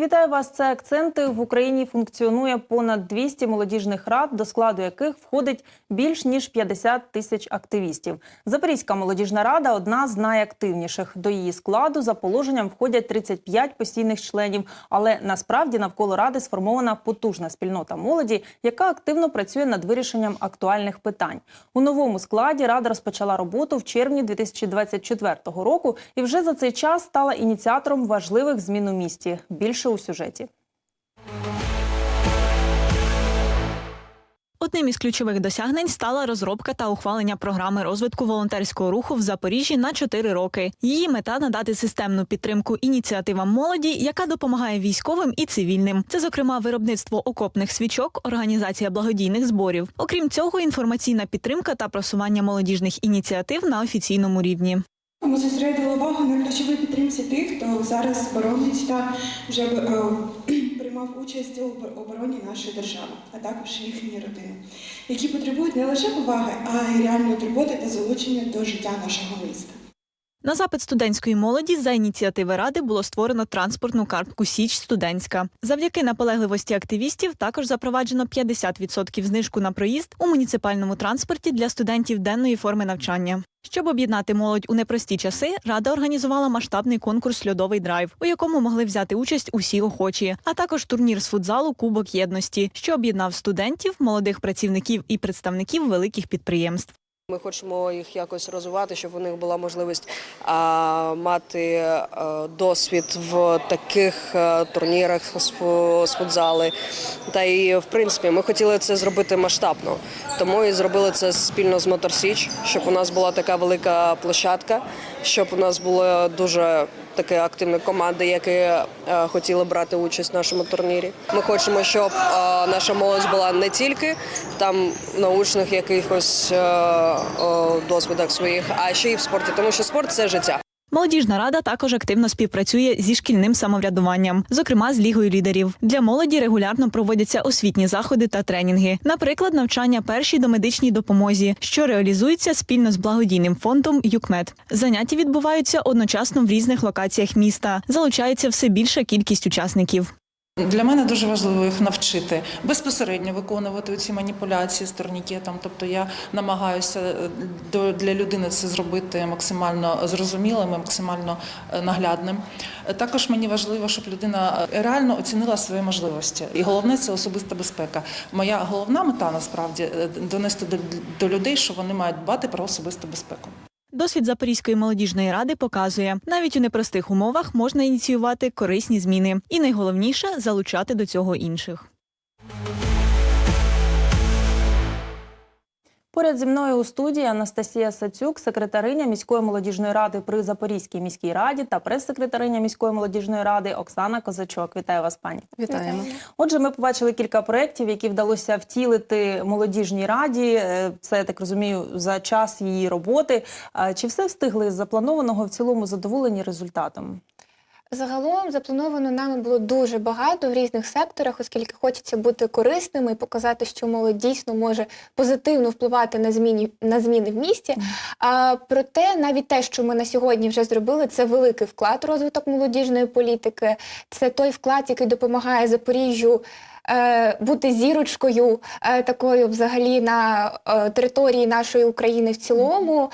Вітаю вас. Це акценти в Україні. Функціонує понад 200 молодіжних рад, до складу яких входить більш ніж 50 тисяч активістів. Запорізька молодіжна рада одна з найактивніших. До її складу за положенням входять 35 постійних членів. Але насправді навколо ради сформована потужна спільнота молоді, яка активно працює над вирішенням актуальних питань. У новому складі рада розпочала роботу в червні 2024 року і вже за цей час стала ініціатором важливих змін у місті. Більше у сюжеті. Одним із ключових досягнень стала розробка та ухвалення програми розвитку волонтерського руху в Запоріжжі на 4 роки. Її мета надати системну підтримку ініціативам молоді, яка допомагає військовим і цивільним. Це, зокрема, виробництво окопних свічок, організація благодійних зборів. Окрім цього, інформаційна підтримка та просування молодіжних ініціатив на офіційному рівні. Ми зосередили увагу на ключовій підтримці тих, хто зараз боронить та вже е, приймав участь у обороні нашої держави, а також їхні родини, які потребують не лише поваги, а й реальної турботи та залучення до життя нашого міста. На запит студентської молоді за ініціативи ради було створено транспортну картку Січ студентська. Завдяки наполегливості активістів також запроваджено 50% знижку на проїзд у муніципальному транспорті для студентів денної форми навчання. Щоб об'єднати молодь у непрості часи, рада організувала масштабний конкурс Льодовий драйв, у якому могли взяти участь усі охочі, а також турнір з футзалу Кубок єдності, що об'єднав студентів, молодих працівників і представників великих підприємств. Ми хочемо їх якось розвивати, щоб у них була можливість мати а, досвід в таких а, турнірах з, з футзали. Та і в принципі ми хотіли це зробити масштабно, тому і зробили це спільно з Моторсіч, щоб у нас була така велика площадка, щоб у нас було дуже така активні команди, які е, хотіли брати участь в нашому турнірі. Ми хочемо, щоб е, наша молодь була не тільки там научних якихось е, досвідах своїх, а ще й в спорті, тому що спорт це життя. Молодіжна рада також активно співпрацює зі шкільним самоврядуванням, зокрема з лігою лідерів. Для молоді регулярно проводяться освітні заходи та тренінги, наприклад, навчання першій домедичній допомозі, що реалізується спільно з благодійним фондом ЮКМЕД. Заняття відбуваються одночасно в різних локаціях міста. Залучається все більша кількість учасників. Для мене дуже важливо їх навчити безпосередньо виконувати ці маніпуляції з турнікетом. Тобто я намагаюся е, для людини це зробити максимально зрозумілим, і максимально е, наглядним. Е, Також мені важливо, щоб людина реально оцінила свої можливості. І головне це особиста безпека. Моя головна мета насправді донести до, до людей, що вони мають дбати про особисту безпеку. Досвід Запорізької молодіжної ради показує, навіть у непростих умовах можна ініціювати корисні зміни, і найголовніше залучати до цього інших. Поряд зі мною у студії Анастасія Сацюк, секретариня міської молодіжної ради при Запорізькій міській раді та прес-секретариня міської молодіжної ради Оксана Козачок. Вітаю вас, пані. Вітаємо. Отже, ми побачили кілька проєктів, які вдалося втілити молодіжній раді. Е, Це я так розумію за час її роботи. Чи все встигли з запланованого в цілому задоволені результатом? Загалом заплановано нами було дуже багато в різних секторах, оскільки хочеться бути корисними і показати, що молодь дійсно може позитивно впливати на зміни на зміни в місті. А проте, навіть те, що ми на сьогодні вже зробили, це великий вклад у розвиток молодіжної політики. Це той вклад, який допомагає Запоріжжю. Е, Бути зірочкою е, такою взагалі на е, території нашої України в цілому.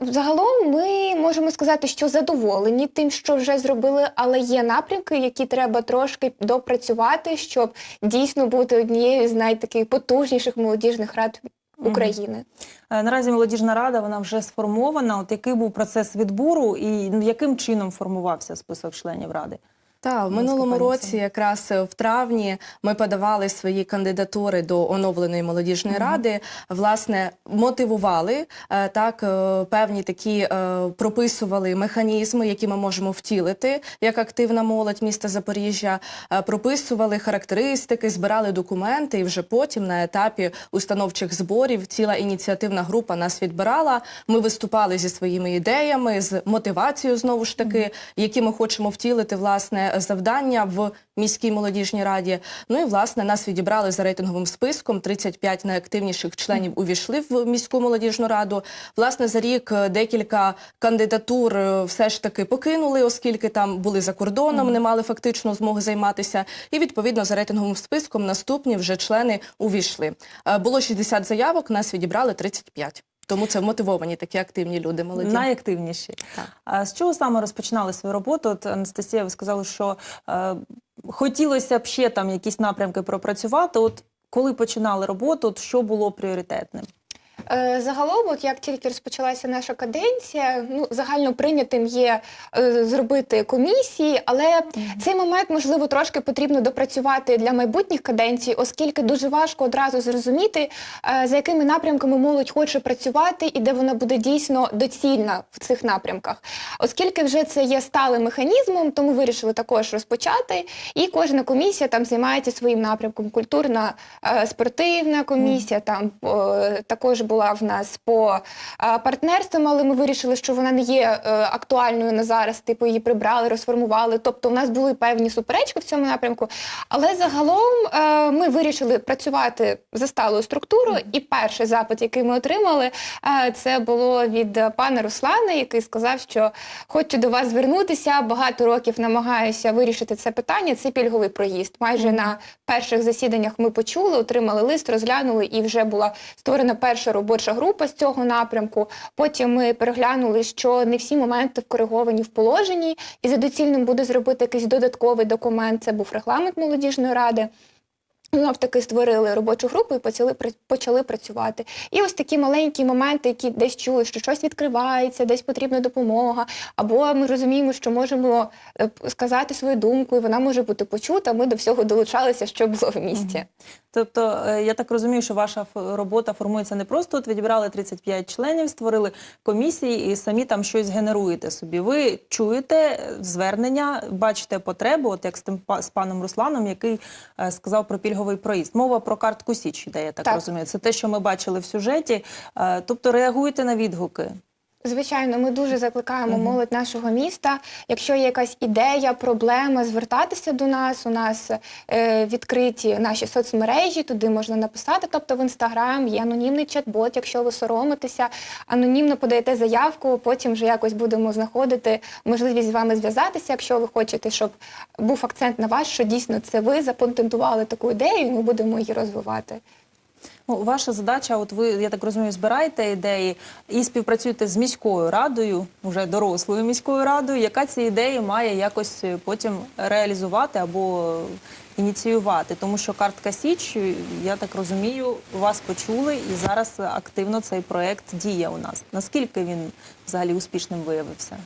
Загалом ми можемо сказати, що задоволені тим, що вже зробили, але є напрямки, які треба трошки допрацювати, щоб дійсно бути однією з найтаких потужніших молодіжних рад України. Наразі молодіжна рада вона вже сформована. От який був процес відбору і яким чином формувався список членів ради? Так, в Ну, минулому році, якраз в травні, ми подавали свої кандидатури до оновленої молодіжної ради. Власне, мотивували е, так, е, певні такі е, прописували механізми, які ми можемо втілити як активна молодь міста Запоріжжя. Прописували характеристики, збирали документи, і вже потім на етапі установчих зборів ціла ініціативна група нас відбирала. Ми виступали зі своїми ідеями, з мотивацією знову ж таки, які ми хочемо втілити власне завдання в міській молодіжній раді. Ну і власне нас відібрали за рейтинговим списком. 35 найактивніших членів увійшли в міську молодіжну раду. Власне, за рік е, декілька кандидатур е, все ж таки покинули, оскільки там були за кордоном, не мали фактично змоги займатися. І відповідно за рейтинговим списком наступні вже члени увійшли. Е, Було 60 заявок, нас відібрали 35. Тому це мотивовані такі активні люди молоді. Найактивніші. Так. А з чого саме розпочинали свою роботу? От Анастасія, ви сказали, що е, хотілося б ще там якісь напрямки пропрацювати. От коли починали роботу, от що було пріоритетним? Е, Загалом, от як тільки розпочалася наша каденція, ну загально прийнятим є е, зробити комісії, але цей момент можливо трошки потрібно допрацювати для майбутніх каденцій, оскільки дуже важко одразу зрозуміти, е, за якими напрямками молодь хоче працювати і де вона буде дійсно доцільна в цих напрямках. Оскільки вже це є сталим механізмом, то ми вирішили також розпочати. І кожна комісія там займається своїм напрямком. Культурна спортивна комісія, там е, також була в нас по е, партнерствам, але ми вирішили, що вона не є е, актуальною на зараз. Типу її прибрали, розформували. Тобто, у нас були певні суперечки в цьому напрямку. Але загалом е, ми вирішили працювати за сталою структурою. І перший запит, який ми отримали, це було від пана Руслана, який сказав, що хочу до вас звернутися. Багато років намагаюся вирішити це питання. Це пільговий проїзд. Майже на перших засіданнях ми почули, отримали лист, розглянули, і вже була створена перша робоча група з цього напрямку. Потім ми переглянули, що не всі моменти вкориговані в положенні, і за доцільним буде зробити якийсь додатковий документ. Це був регламент молодіжної ради. Знов таки створили робочу групу і почали почали працювати. І ось такі маленькі моменти, які десь чули, що щось відкривається, десь потрібна допомога, або ми розуміємо, що можемо е, сказати свою думку, і вона може бути почута. Ми до всього долучалися, що було в місті. Тобто, е, я так розумію, що ваша робота формується не просто от відібрали 35 членів, створили комісії і самі там щось генеруєте собі. Ви чуєте е, звернення, бачите потребу, от як з тим з паном Русланом, який сказав про пільговий проїзд. Мова про картку Січ йде, я так, Так. розумію. Це те, що ми бачили в сюжеті. Е, Тобто реагуєте на відгуки. Звичайно, ми дуже закликаємо молодь нашого міста. Якщо є якась ідея, проблема, звертатися до нас. У нас е, відкриті наші соцмережі, туди можна написати. Тобто в інстаграм є анонімний чат-бот. Якщо ви соромитеся, анонімно подаєте заявку. Потім вже якось будемо знаходити можливість з вами зв'язатися. Якщо ви хочете, щоб був акцент на вас, що дійсно це ви запатентували таку ідею, і ми будемо її розвивати. Ну, ваша задача, от ви, я так розумію, збираєте ідеї і співпрацюєте з міською радою, вже дорослою міською радою, яка ці ідеї має якось е, потім реалізувати або ініціювати. Тому що картка Січ, я так розумію, вас почули, і зараз активно цей проект діє у нас. Наскільки він взагалі успішним виявився?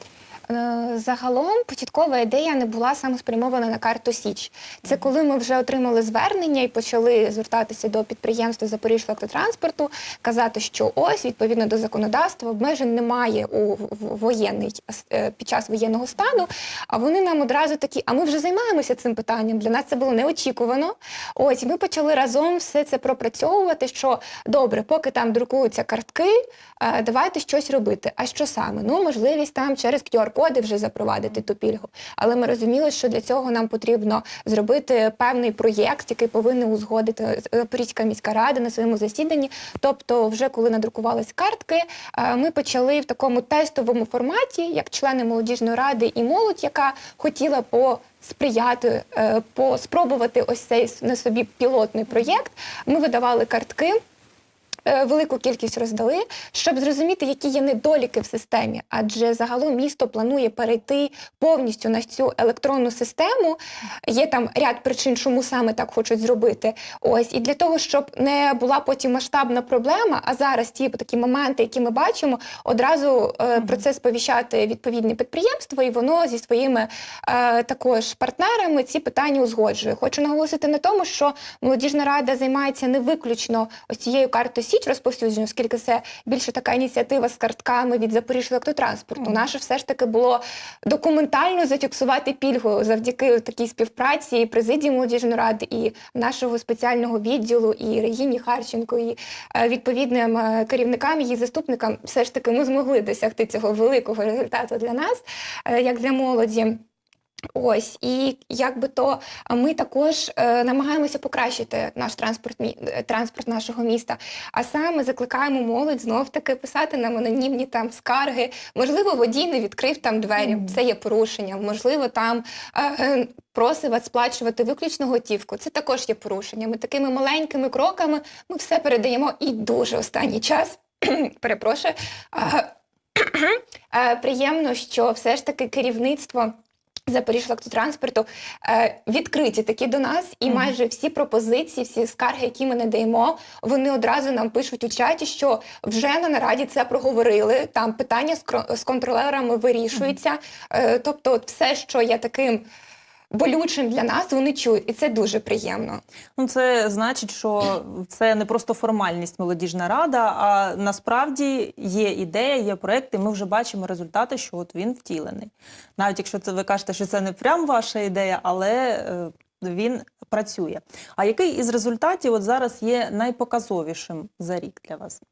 Е, Загалом початкова ідея не була саме спрямована на карту Січ. Це коли ми вже отримали звернення і почали звертатися до підприємства Запоріжжя-Автотранспорту, казати, що ось відповідно до законодавства обмежень немає у воєнний е, під час воєнного стану. А вони нам одразу такі, а ми вже займаємося цим питанням. Для нас це було неочікувано. Ось ми почали разом все це пропрацьовувати. Що добре, поки там друкуються картки, е, давайте щось робити. А що саме? Ну можливість там через QR-коди вже запровадити ту пільгу. Але ми розуміли, що для цього нам потрібно зробити певний проєкт, який повинен узгодити Запорізька міська рада на своєму засіданні. Тобто, вже коли надрукувались картки, е, ми почали в такому тестовому форматі, як члени молодіжної ради і молодь, яка хотіла по сприяти, е, по спробувати ось цей на собі пілотний проєкт. Ми видавали картки. Е, Велику кількість роздали, щоб зрозуміти, які є недоліки в системі. Адже загалом місто планує перейти повністю на цю електронну систему. Є там ряд причин, чому саме так хочуть зробити. Ось і для того, щоб не була потім масштабна проблема. А зараз ті такі моменти, які ми бачимо, одразу е, про це сповіщати відповідне підприємство, і воно зі своїми е, також партнерами ці питання узгоджує. Хочу наголосити на тому, що молодіжна рада займається не виключно ось цією картою Січ розповсюдженню, оскільки це більше така ініціатива з картками від Запоріжжя електротранспорту. Наше все ж таки було документально зафіксувати пільгу завдяки такій співпраці і президії молодіжної ради, і нашого спеціального відділу, і Регіні Харченко, і е, відповідним е, керівникам, її заступникам. Все ж таки ми змогли досягти цього великого результату для нас, е, як для молоді. Ось і якби то ми також е, намагаємося покращити наш транспорт е, транспорт нашого міста. А саме закликаємо молодь знов таки писати нам анонімні там скарги. Можливо, водій не відкрив там двері. Це є порушенням. Можливо, там е, е, просить вас сплачувати виключно готівку. Це також є порушенням. І такими маленькими кроками ми все передаємо і дуже останній час. Перепрошую. а, Е, Приємно, що все ж таки керівництво. Запоріжжя-Лактотранспорту е, відкриті такі до нас, і майже всі пропозиції, всі скарги, які ми надаємо, вони одразу нам пишуть у чаті, що вже на нараді це проговорили. Там питання з контролерами вирішуються. Е, тобто, от все, що є таким болючим для нас, вони чують, і це дуже приємно. Ну, це значить, що це не просто формальність молодіжна рада, а насправді є ідея, є проект, і ми вже бачимо результати, що от він втілений. Навіть якщо це ви кажете, що це не прям ваша ідея, але е, він працює. А який із результатів от зараз є найпоказовішим за рік для вас?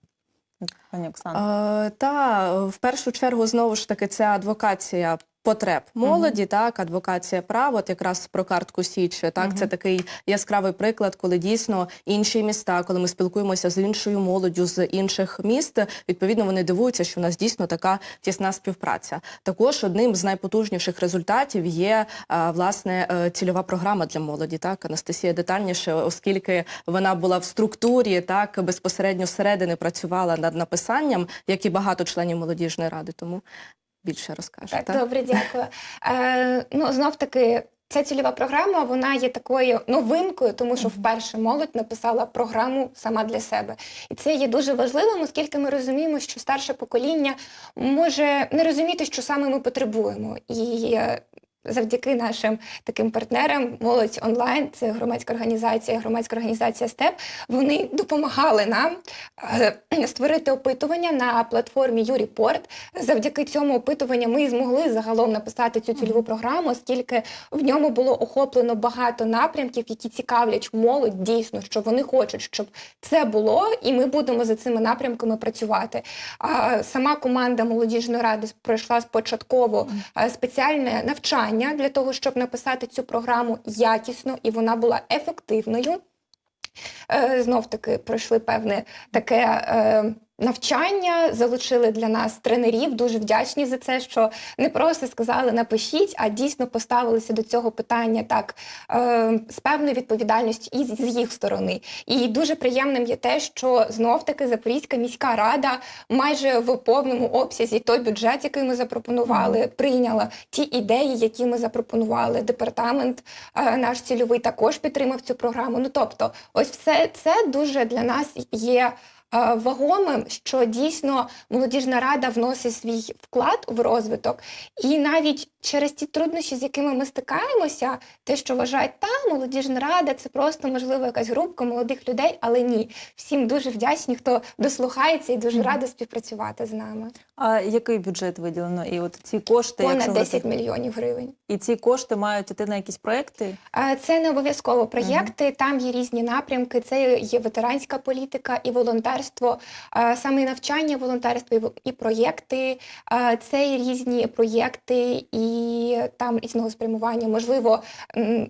Пані Оксана. Е, Та в першу чергу знову ж таки це адвокація. Потреб молоді, так, адвокація прав, от якраз про картку Січ, так, Мгм. це такий яскравий приклад, коли дійсно інші міста, коли ми спілкуємося з іншою молоддю з інших міст, відповідно вони дивуються, що у нас дійсно така тісна співпраця. Також одним з найпотужніших результатів є а, власне е, цільова програма для молоді. Так, Анастасія детальніше, оскільки вона була в структурі, так безпосередньо зсередини працювала над написанням, як і багато членів молодіжної ради. Тому більше розкаже. Так, добре, дякую. Е, ну, знов таки, ця цільова програма вона є такою новинкою, тому що вперше молодь написала програму сама для себе. І це є дуже важливим, оскільки ми розуміємо, що старше покоління може не розуміти, що саме ми потребуємо. І е, Завдяки нашим таким партнерам, молодь онлайн, це громадська організація, громадська організація СТЕП. Вони допомагали нам е, створити опитування на платформі YouReport. Завдяки цьому опитуванню ми змогли загалом написати цю цільову програму, оскільки в ньому було охоплено багато напрямків, які цікавлять молодь дійсно, що вони хочуть, щоб це було, і ми будемо за цими напрямками працювати. А сама команда молодіжної ради пройшла спочатково е, спеціальне навчання для того, щоб написати цю програму якісно, і вона була ефективною. Е, Знов таки пройшли певне таке е, навчання, залучили для нас тренерів. Дуже вдячні за це, що не просто сказали напишіть, а дійсно поставилися до цього питання так е, з певною відповідальністю і з їх сторони. І дуже приємним є те, що знов таки Запорізька міська рада майже в повному обсязі той бюджет, який ми запропонували, прийняла ті ідеї, які ми запропонували. Департамент е, наш цільовий також підтримав цю програму. Ну тобто, ось все це дуже для нас є. Е, Вагомим, що дійсно молодіжна рада вносить свій вклад в розвиток, і навіть через ті труднощі, з якими ми стикаємося, те, що вважають, та молодіжна рада, це просто можливо якась групка молодих людей, але ні, всім дуже вдячні, хто дослухається і дуже рада співпрацювати з нами. А який бюджет виділено? І от ці кошти, Понад ви 10 так- мільйонів гривень. і ці кошти мають іти на якісь проекти. Е, Це не обов'язково проєкти. Там є різні напрямки. Це є ветеранська політика і волонтерство, е, саме і навчання, волонтерство і проєкти. Е, Це є різні проєкти і там різного спрямування. Можливо,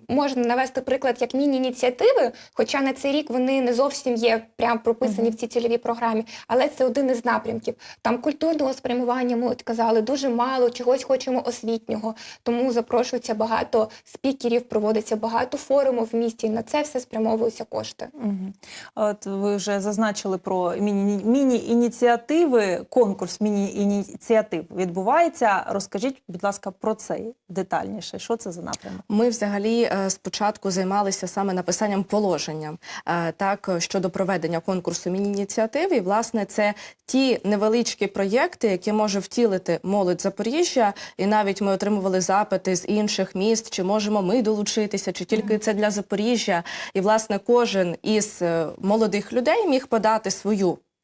можна навести приклад як міні-ініціативи, хоча на цей рік вони не зовсім є прям прописані в цій цільовій програмі, але це один із напрямків. Там культурного спрямування, ми от казали, дуже мало, чогось хочемо освітнього. Тому запрошується багато спікерів, проводиться багато форумів в місті. і На це все спрямовуються кошти. От ви вже зазначили про міні- міні-ініціативи, конкурс міні-ініціатив відбувається. Розкажіть, будь ласка, про це детальніше. Що це за напрямок? Ми взагалі е, спочатку займалися саме написанням положення е, так щодо проведення конкурсу міні-ініціатив. І власне це ті невеличкі проєкти, які може втілити молодь Запоріжжя. І навіть ми отримували запити з інших міст, чи можемо ми долучитися, чи тільки це для Запоріжжя. І власне кожен із е, молодих людей міг подати свою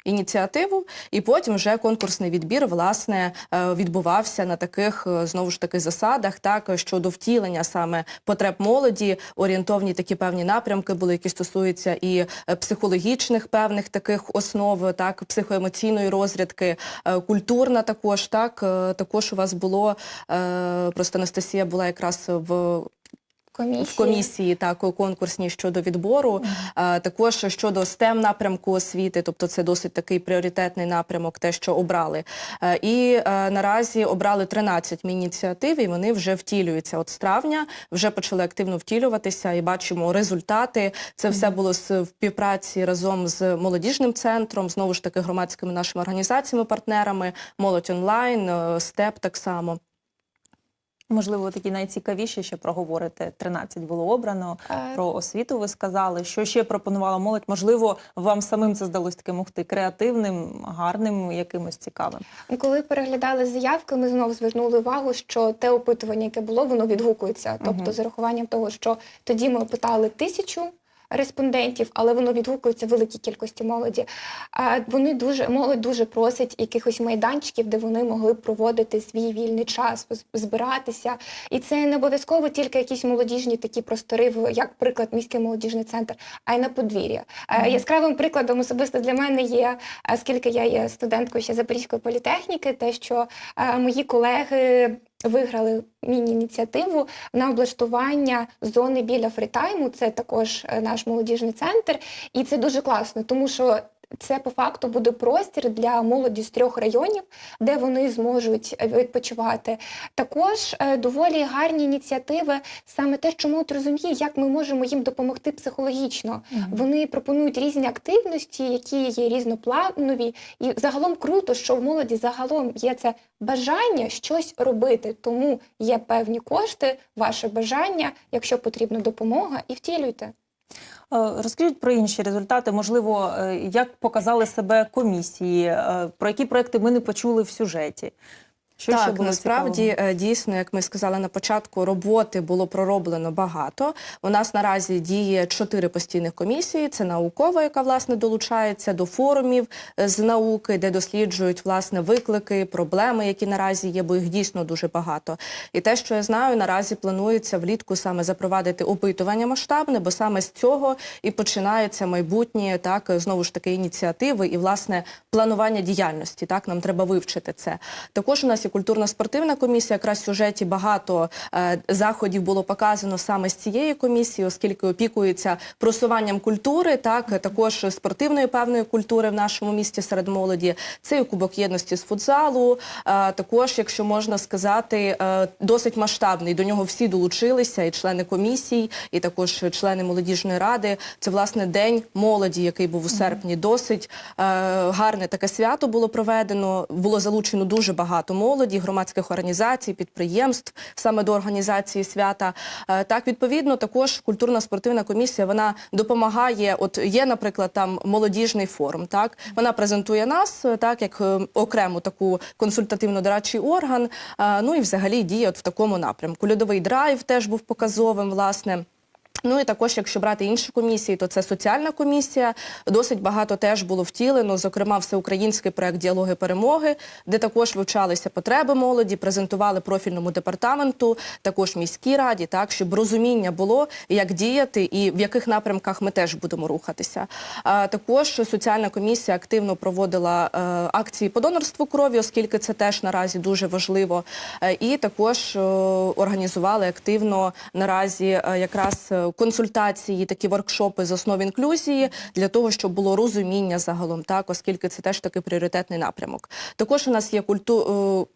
ініціативу, і потім вже конкурсний відбір власне е, відбувався на таких е, знову ж таки засадах, так щодо втілення саме потреб молоді, орієнтовні такі певні напрямки були, які стосуються і е, психологічних певних таких основ, так психоемоційної розрядки, культурна також. Так також у вас було просто Анастасія була якраз в Комісії. в комісії так конкурсній щодо відбору. А, також щодо STEM напрямку освіти, тобто це досить такий пріоритетний напрямок, те, що обрали. Е, І е, наразі обрали 13 ініціатив, і вони вже втілюються. От з травня вже почали активно втілюватися і бачимо результати. Це все було з співпраці разом з молодіжним центром, знову ж таки громадськими нашими організаціями, партнерами, молодь онлайн, СТЕП так само. Можливо, такі найцікавіші ще проговорити. 13 було обрано. Е, Про освіту ви сказали. Що ще пропонувала молодь? Можливо, вам самим це здалось таким ух ти, креативним, гарним, якимось цікавим. Коли переглядали заявки, ми знову звернули увагу, що те опитування, яке було, воно відгукується. Тобто, з урахуванням того, що тоді ми опитали тисячу. Респондентів, але воно відгукується великій кількості молоді. Вони дуже молодь дуже просить якихось майданчиків, де вони могли б проводити свій вільний час, збиратися. І це не обов'язково тільки якісь молодіжні такі простори, як приклад міський молодіжний центр, а й на подвір'я. Е, Яскравим прикладом особисто для мене є, оскільки я є студенткою ще Запорізької політехніки, те, що е, мої колеги виграли міні-ініціативу на облаштування зони біля фрітайму. Це також е, наш молодіжний центр, і це дуже класно, тому що. Це по факту буде простір для молоді з трьох районів, де вони зможуть е, відпочивати. Також е, доволі гарні ініціативи, саме те, що молодь розуміє, як ми можемо їм допомогти психологічно. Вони пропонують різні активності, які є різнопланові, і загалом круто, що в молоді загалом є це бажання щось робити. Тому є певні кошти, ваше бажання, якщо потрібна допомога, і втілюйте. Е, Розкажіть про інші результати. Можливо, е, як показали себе комісії, е, про які проекти ми не почули в сюжеті. Що ще так, було насправді цікавого? е, дійсно, як ми сказали на початку, роботи було пророблено багато. У нас наразі діє чотири постійних комісії. Це наукова, яка власне долучається до форумів е, з науки, де досліджують власне виклики, проблеми, які наразі є, бо їх дійсно дуже багато. І те, що я знаю, наразі планується влітку саме запровадити опитування масштабне, бо саме з цього і починається майбутнє так знову ж таки ініціативи і власне планування діяльності. Так нам треба вивчити це. Також у нас є культурно-спортивна комісія. Якраз в сюжеті багато е, заходів було показано саме з цієї комісії, оскільки опікується просуванням культури, так також спортивної певної культури в нашому місті серед молоді. Це і кубок єдності з футзалу. е, також, якщо можна сказати, е, досить масштабний. До нього всі долучилися, і члени комісій, і також члени молодіжної ради. Це власне день молоді, який був у серпні. Досить е, гарне таке свято було проведено. Було залучено дуже багато молоді, громадських організацій, підприємств саме до організації свята. Е, так, відповідно, також культурна спортивна комісія вона допомагає. От є, наприклад, там молодіжний форум. Так вона презентує нас е, так, як е, окрему таку консультативно-дорадчий орган. Ну і взагалі діє от в такому напрямку. Льодовий драйв теж був показовим, власне. Ну і також, якщо брати інші комісії, то це соціальна комісія. Досить багато теж було втілено, зокрема, всеукраїнський проект діалоги перемоги, де також вивчалися потреби молоді, презентували профільному департаменту, також міській раді, так щоб розуміння було, як діяти і в яких напрямках ми теж будемо рухатися. А також соціальна комісія активно проводила е, акції по донорству крові, оскільки це теж наразі дуже важливо. Е, і також е, організували активно наразі е, якраз е, консультації, такі воркшопи з основ інклюзії для того, щоб було розуміння загалом, так, оскільки це теж такий пріоритетний напрямок. Також у нас є культу.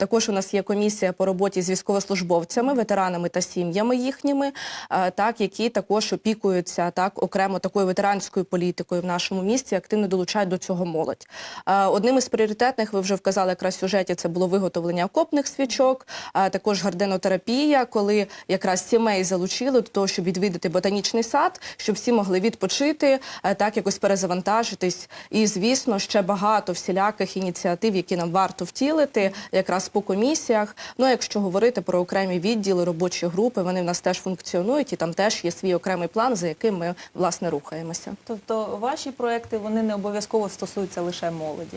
Е, також у нас є комісія по роботі з військовослужбовцями, ветеранами та сім'ями їхніми, е, так які також опікуються так окремо такою ветеранською політикою в нашому місті, активно долучають до цього молодь. Е, Одним із пріоритетних, ви вже вказали якраз в сюжеті, це було виготовлення окопних свічок, а також гарденотерапія, коли якраз сімей залучили до того, щоб відвідати ботанічний сад, щоб всі могли відпочити, е, так якось перезавантажитись. І звісно, ще багато всіляких ініціатив, які нам варто втілити, якраз по комісіях. Ну, а якщо говорити про окремі відділи, робочі групи, вони в нас теж функціонують, і там теж є свій окремий план, за яким ми власне рухаємося. Тобто ваші проекти вони не обов'язково стосуються лише молоді.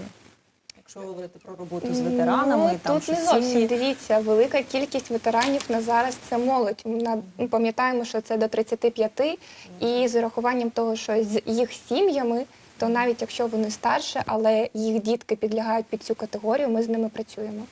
Якщо говорити про роботу з ветеранами, Ну, там тут не зовсім сім'ї. дивіться, велика кількість ветеранів на зараз це молодь. На- Ми пам'ятаємо, що це до 35, і з урахуванням того, що з їх сім'ями, то навіть якщо вони старше, але їх дітки підлягають під цю категорію, ми з ними працюємо.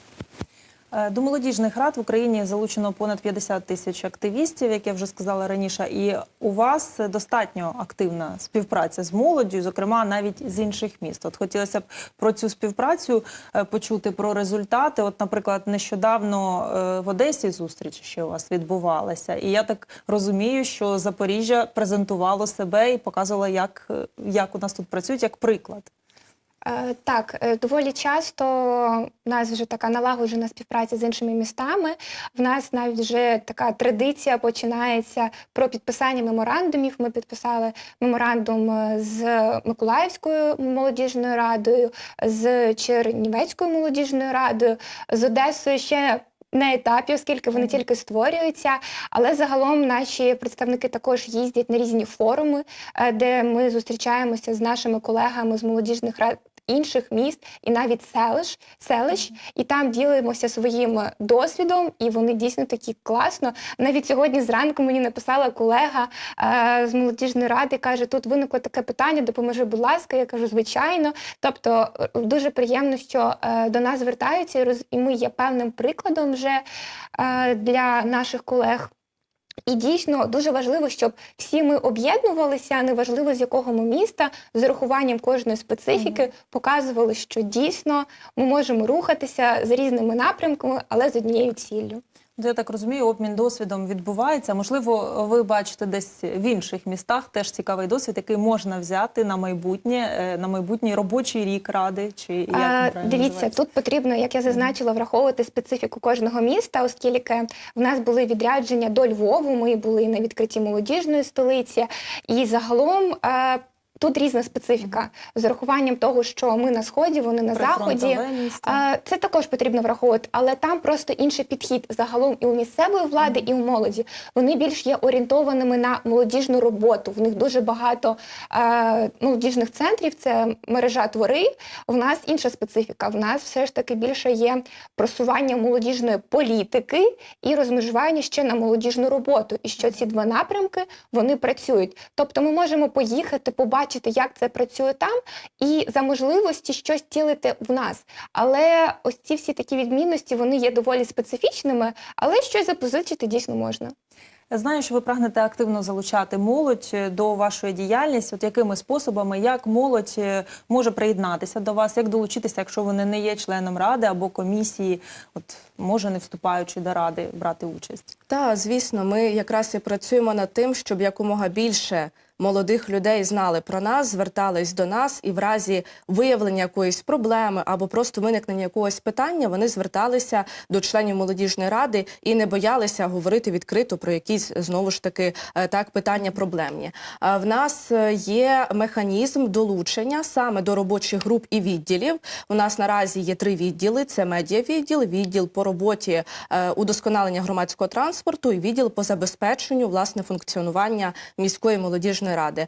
Е, До молодіжних рад в Україні залучено понад 50 тисяч активістів, як я вже сказала раніше. І у вас достатньо активна співпраця з молоддю, зокрема навіть з інших міст. От хотілося б про цю співпрацю е, почути про результати. От, наприклад, нещодавно е, в Одесі зустріч ще у вас відбувалася, і я так розумію, що Запоріжжя презентувало себе і показувало, як, як у нас тут працюють, як приклад. Е, Так, е, доволі часто в нас вже така налагоджена співпраця з іншими містами. В нас навіть вже така традиція починається про підписання меморандумів. Ми підписали меморандум е, з Миколаївською молодіжною радою, з Чернівецькою молодіжною радою, з Одесою ще. На етапі, оскільки вони тільки створюються, але загалом наші представники також їздять на різні форуми, де ми зустрічаємося з нашими колегами з молодіжних рад інших міст і навіть селищ, селищ, і там ділимося своїм досвідом, і вони дійсно такі класно. Навіть сьогодні зранку мені написала колега е, з молодіжної ради, каже: тут виникло таке питання, допоможи, будь ласка. Я кажу, звичайно. Тобто е, дуже приємно, що е, до нас звертаються, і і ми є певним прикладом вже е, для наших колег. І дійсно дуже важливо, щоб всі ми об'єднувалися, неважливо з якого ми міста, з урахуванням кожної специфіки, показували, що дійсно ми можемо рухатися з різними напрямками, але з однією ціллю. Ну, Я так розумію, обмін досвідом відбувається. Можливо, ви бачите десь в інших містах теж цікавий досвід, який можна взяти на майбутнє, е, на майбутній робочий рік ради. Чи як А, Дивіться, називається? тут потрібно, як я зазначила, враховувати специфіку кожного міста, оскільки в нас були відрядження до Львову, ми були на відкритті молодіжної столиці, і загалом. Тут різна специфіка з урахуванням того, що ми на сході, вони на заході. Місто. Це також потрібно враховувати, але там просто інший підхід загалом і у місцевої влади, і у молоді. Вони більш є орієнтованими на молодіжну роботу. В них дуже багато е, молодіжних центрів. Це мережа твори. В нас інша специфіка. В нас все ж таки більше є просування молодіжної політики і розмежування ще на молодіжну роботу. І що ці два напрямки вони працюють. Тобто, ми можемо поїхати, побачити, як це працює там, і за можливості щось тілити в нас. Але ось ці всі такі відмінності вони є доволі специфічними, але щось запозичити дійсно можна. Я знаю, що ви прагнете активно залучати молодь е, до вашої діяльності. От якими способами, як молодь е, може приєднатися до вас, як долучитися, якщо вони не є членом ради або комісії, от може не вступаючи до ради, брати участь? Так, звісно, ми якраз і працюємо над тим, щоб якомога більше молодих людей знали про нас, звертались до нас, і в разі виявлення якоїсь проблеми або просто виникнення якогось питання, вони зверталися до членів молодіжної ради і не боялися говорити відкрито про якісь знову ж таки е, так питання проблемні. В нас е, є механізм долучення саме до робочих груп і відділів. У нас наразі є три відділи: це медіавідділ, відділ по роботі е, удосконалення громадського транспорту і відділ по забезпеченню власне функціонування міської молодіжної ради. Е,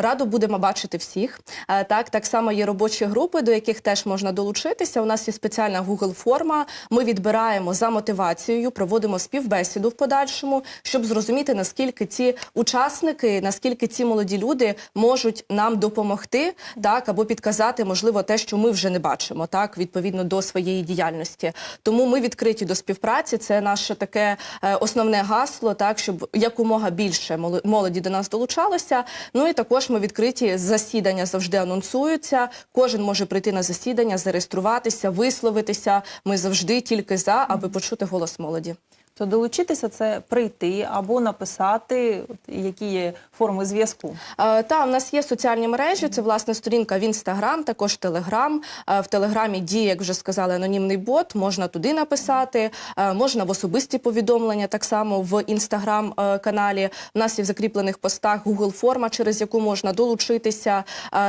Раду будемо бачити всіх. Е, Так, так само є робочі групи, до яких теж можна долучитися. У нас є спеціальна Google форма. Ми відбираємо за мотивацією, проводимо співбесіду в подальшому, щоб зрозуміти наскільки ці учасники, наскільки ці молоді люди можуть нам допомогти, так або підказати, можливо, те, що ми вже не бачимо, так відповідно до своєї діяльності. Тому ми відкриті до співпраці. Це наше таке е, основне гасло, так щоб якомога більше моло- молоді до нас долучалося. Ну і також ми відкриті засідання завжди анонсуються. Кожен може прийти на засідання, зареєструватися, висловитися. Ми завжди тільки за, аби почути голос молоді. То долучитися це прийти або написати, які є форми зв'язку. Е, Та в нас є соціальні мережі. Це власне сторінка в інстаграм, також телеграм. Е, В телеграмі діє, як вже сказали, анонімний бот. Можна туди написати, е, можна в особисті повідомлення. Так само в інстаграм каналі. У нас є в закріплених постах Google форма, через яку можна долучитися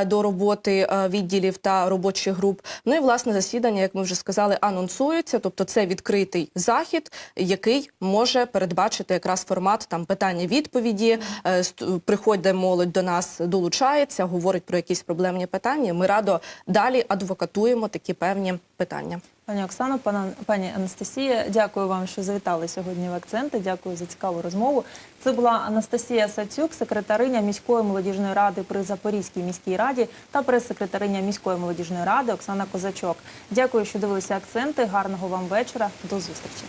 до роботи відділів та робочих груп. Ну і власне засідання, як ми вже сказали, анонсується. Тобто це відкритий захід, який може передбачити якраз формат там питання-відповіді. Е, Приходить молодь до нас, долучається, говорить про якісь проблемні питання. Ми радо далі адвокатуємо такі певні питання. Пані Оксано, пана, пані Анастасія, дякую вам, що завітали сьогодні в акценти. Дякую за цікаву розмову. Це була Анастасія Сацюк, секретариня міської молодіжної ради при Запорізькій міській раді та прес-секретариня міської молодіжної ради Оксана Козачок. Дякую, що дивилися акценти. Гарного вам вечора. До зустрічі.